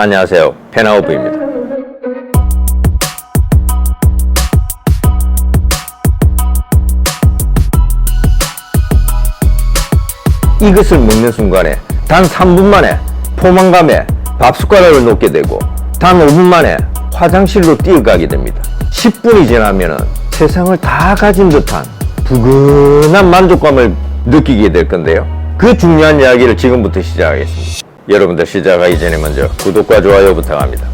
안녕하세요. 페나우프입니다. 이것을 먹는 순간에 단 3분 만에 포만감에 밥 숟가락을 놓게 되고 단 5분 만에 화장실로 뛰어가게 됩니다. 10분이 지나면 세상을 다 가진 듯한 부근한 만족감을 느끼게 될 건데요. 그 중요한 이야기를 지금부터 시작하겠습니다. 여러분들 시작하기 전에 먼저 구독과 좋아요 부탁합니다.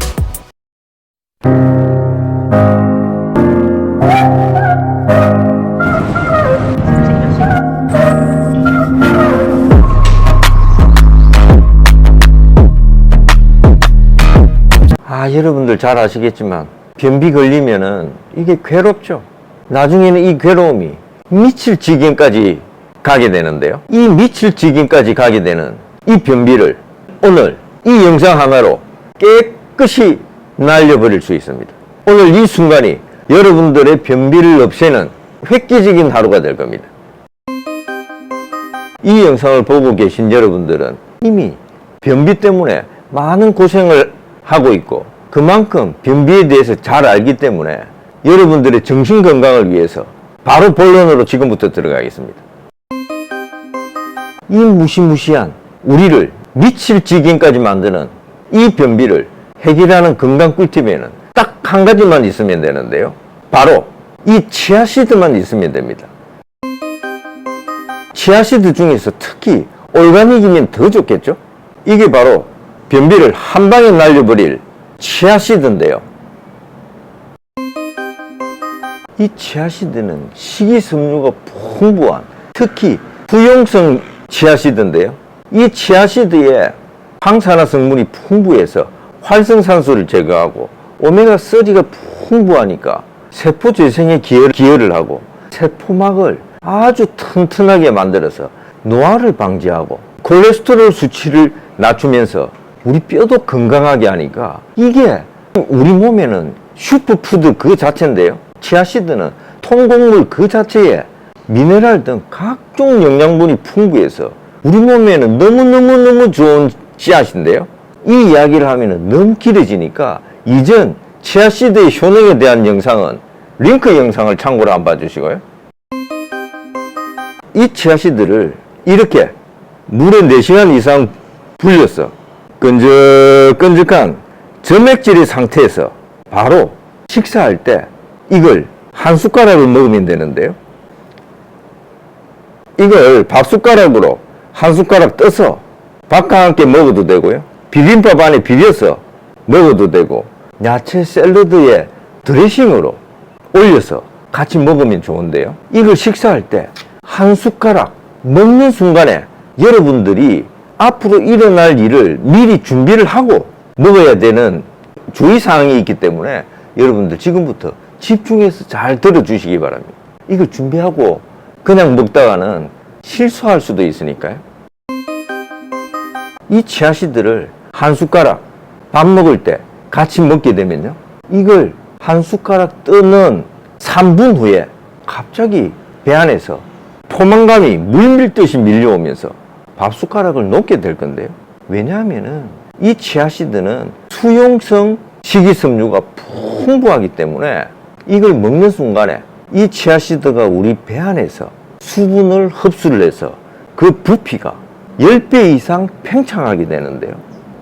아, 여러분들 잘 아시겠지만 변비 걸리면은 이게 괴롭죠. 나중에는 이 괴로움이 미칠 지경까지 가게 되는데요. 이 미칠 지경까지 가게 되는 이 변비를 오늘 이 영상 하나로 깨끗이 날려버릴 수 있습니다. 오늘 이 순간이 여러분들의 변비를 없애는 획기적인 하루가 될 겁니다. 이 영상을 보고 계신 여러분들은 이미 변비 때문에 많은 고생을 하고 있고 그만큼 변비에 대해서 잘 알기 때문에 여러분들의 정신 건강을 위해서 바로 본론으로 지금부터 들어가겠습니다. 이 무시무시한 우리를 미칠 지경까지 만드는 이 변비를 해결하는 건강 꿀팁에는 딱 한 가지만 있으면 되는데요. 바로 이 치아시드만 있으면 됩니다. 치아시드 중에서 특히 올가닉이면 더 좋겠죠? 이게 바로 변비를 한 방에 날려버릴 치아시드인데요. 이 치아시드는 식이섬유가 풍부한 특히 부용성 치아시드인데요. 이 치아시드에 항산화 성분이 풍부해서 활성산소를 제거하고 오메가3가 풍부하니까 세포 재생에 기여를, 기여를 하고 세포막을 아주 튼튼하게 만들어서 노화를 방지하고 콜레스테롤 수치를 낮추면서 우리 뼈도 건강하게 하니까 이게 우리 몸에는 슈퍼푸드 그 자체인데요. 치아시드는 통곡물 그 자체에 미네랄 등 각종 영양분이 풍부해서 우리 몸에는 너무너무너무 좋은 씨앗인데요. 이 이야기를 하면 너무 길어지니까 이전 치아시드의 효능에 대한 영상은 링크 영상을 참고로 한번 봐주시고요. 이 치아시드를 이렇게 물에 4시간 이상 불려서 끈적끈적한 점액질의 상태에서 바로 식사할 때 이걸 한 숟가락을 먹으면 되는데요. 이걸 밥 숟가락으로 한 숟가락 떠서 밥과 함께 먹어도 되고요. 비빔밥 안에 비벼서 먹어도 되고 야채 샐러드에 드레싱으로 올려서 같이 먹으면 좋은데요. 이걸 식사할 때 한 숟가락 먹는 순간에 여러분들이 앞으로 일어날 일을 미리 준비를 하고 먹어야 되는 주의사항이 있기 때문에 여러분들 지금부터 집중해서 잘 들어주시기 바랍니다. 이걸 준비하고 그냥 먹다가는 실수할 수도 있으니까요. 이 치아시드를 한 숟가락 밥 먹을 때 같이 먹게 되면요. 이걸 한 숟가락 뜨는 3분 후에 갑자기 배 안에서 포만감이 물 밀듯이 밀려오면서 밥 숟가락을 놓게 될 건데요. 왜냐하면은 이 치아시드는 수용성 식이섬유가 풍부하기 때문에 이걸 먹는 순간에 이 치아시드가 우리 배 안에서 수분을 흡수를 해서 그 부피가 10배 이상 팽창하게 되는데요.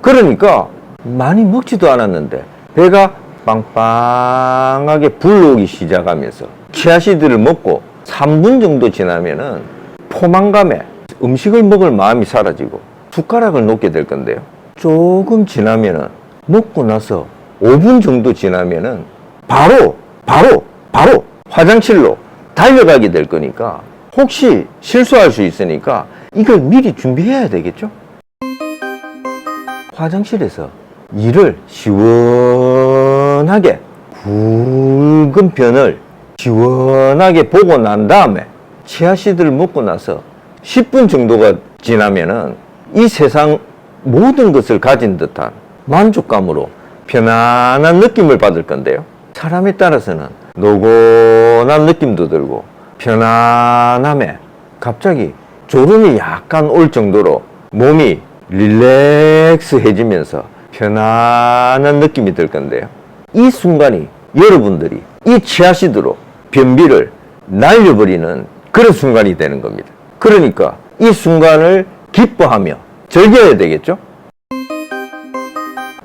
그러니까 많이 먹지도 않았는데 배가 빵빵하게 불러오기 시작하면서 치아시드를 먹고 3분 정도 지나면은 포만감에 음식을 먹을 마음이 사라지고 숟가락을 놓게 될 건데요. 조금 지나면은 먹고 나서 5분 정도 지나면은 바로 바로 바로 화장실로 달려가게 될 거니까 혹시 실수할 수 있으니까 이걸 미리 준비해야 되겠죠? 화장실에서 이를 시원하게 굵은 편을 시원하게 보고 난 다음에 치아시드를 먹고 나서 10분 정도가 지나면은 이 세상 모든 것을 가진 듯한 만족감으로 편안한 느낌을 받을 건데요. 사람에 따라서는 노곤한 느낌도 들고 편안함에 갑자기 졸음이 약간 올 정도로 몸이 릴렉스해지면서 편안한 느낌이 들 건데요. 이 순간이 여러분들이 이 치아시드로 변비를 날려버리는 그런 순간이 되는 겁니다. 그러니까 이 순간을 기뻐하며 즐겨야 되겠죠?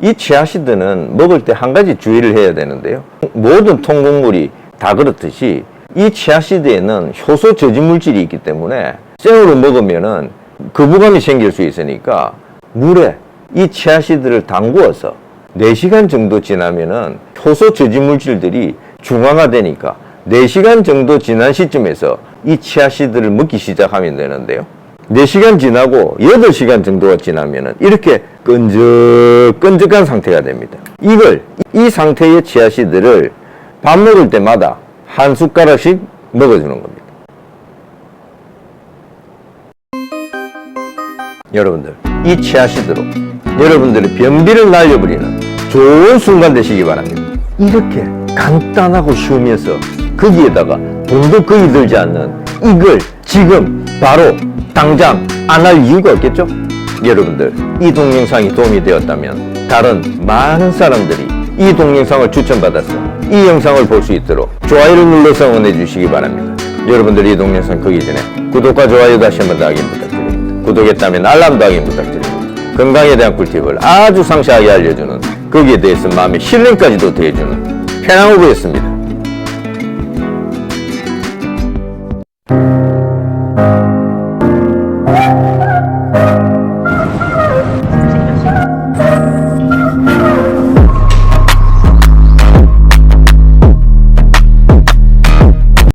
이 치아시드는 먹을 때 한 가지 주의를 해야 되는데요. 모든 통곡물이 다 그렇듯이 이 치아시드에는 효소 저지 물질이 있기 때문에 생으로 먹으면은 거부감이 생길 수 있으니까 물에 이 치아시드를 담구어서 4시간 정도 지나면은 효소 저지 물질들이 중화가 되니까 4시간 정도 지난 시점에서 이 치아시드를 먹기 시작하면 되는데요. 4시간 지나고 8시간 정도가 지나면은 이렇게 끈적끈적한 상태가 됩니다. 이걸, 이 상태의 치아시드를 밥 먹을 때마다 한 숟가락씩 먹어주는 겁니다. 여러분들, 이 치아시드로 여러분들의 변비를 날려버리는 좋은 순간 되시기 바랍니다. 이렇게 간단하고 쉬우면서 거기에다가 돈도 거의 들지 않는 이걸 지금 바로 당장 안 할 이유가 없겠죠? 여러분들, 이 동영상이 도움이 되었다면 다른 많은 사람들이 이 동영상을 추천받아서 이 영상을 볼 수 있도록 좋아요를 눌러서 응원해 주시기 바랍니다. 여러분들 이 동영상 보기 전에 구독과 좋아요 다시 한번 더 부탁드립니다. 구독했다면 알람도 하기 부탁드립니다. 건강에 대한 꿀팁을 아주 상세하게 알려주는 거기에 대해서 마음의 신뢰까지도 더해주는 편안후보였습니다.